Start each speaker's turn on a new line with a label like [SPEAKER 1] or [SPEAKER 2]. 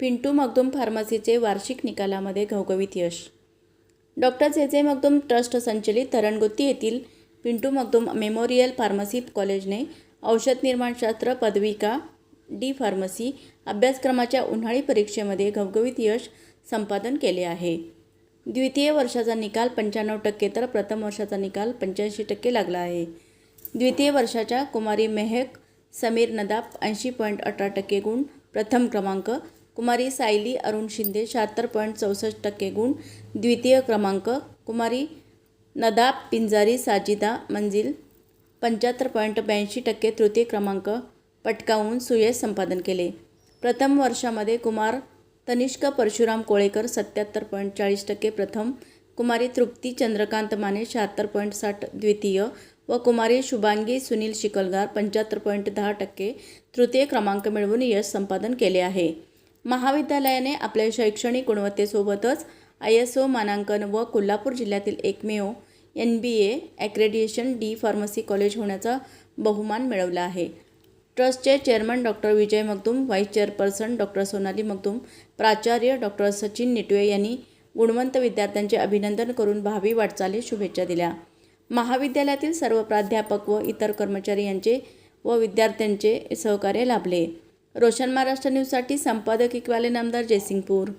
[SPEAKER 1] पिंटू मगदूम फार्मसीचे वार्षिक निकालामध्ये घवघवीत यश. डॉक्टर जे. जे. मगदूम ट्रस्ट संचलित धरणगुत्ती येथील पिंटू मगदूम मेमोरियल फार्मसी कॉलेजने औषध निर्माणशास्त्र पदविका डी फार्मसी अभ्यासक्रमाच्या उन्हाळी परीक्षेमध्ये घवघवीत यश संपादन केले आहे. द्वितीय वर्षाचा निकाल पंच्याण्णव टक्के तर प्रथम वर्षाचा निकाल पंच्याऐंशी टक्के लागला आहे. द्वितीय वर्षाच्या कुमारी मेहक समीर नदाब ऐंशी पॉईंट अठरा टक्के गुण प्रथम क्रमांक कुमारी सायली अरुण शिंदे शहात्तर पॉईंट चौसष्ट टक्के गुण. द्वितीय क्रमांक कुमारी नदाब पिंजारी साजिदा मंजिल. पंच्याहत्तर पॉईंट ब्याऐंशी टक्के तृतीय क्रमांक पटकावून सुयश संपादन केले. प्रथम वर्षामध्ये कुमार तनिष्क परशुराम कोळेकर सत्याहत्तर पॉईंट चाळीस टक्के प्रथम कुमारी तृप्ती चंद्रकांत माने शहात्तर पॉईंट साठ द्वितीय व कुमारी शुभांगी सुनील शिकलगार पंच्याहत्तर पॉईंट दहा टक्के तृतीय क्रमांक मिळवून यश संपादन केले आहे. महाविद्यालयाने आपल्या शैक्षणिक गुणवत्तेसोबतच आय एस ओ मानांकन व कोल्हापूर जिल्ह्यातील एकमेव N B A accreditation D pharmacy college होण्याचा बहुमान मिळवला आहे. ट्रस्टचे chairman doctor Vijay Magdum vice chairperson doctor Sonali Magdum प्राचार्य डॉक्टर सचिन निटवे यांनी गुणवंत विद्यार्थ्यांचे अभिनंदन करून भावी वाटचालीस शुभेच्छा दिल्या. महाविद्यालयातील सर्व प्राध्यापक व इतर कर्मचारी यांचे व विद्यार्थ्यांचे सहकार्य लाभले. रोशन महाराष्ट्र न्यूजसाठी संपादक इकबाले नामदार जयसिंगपूर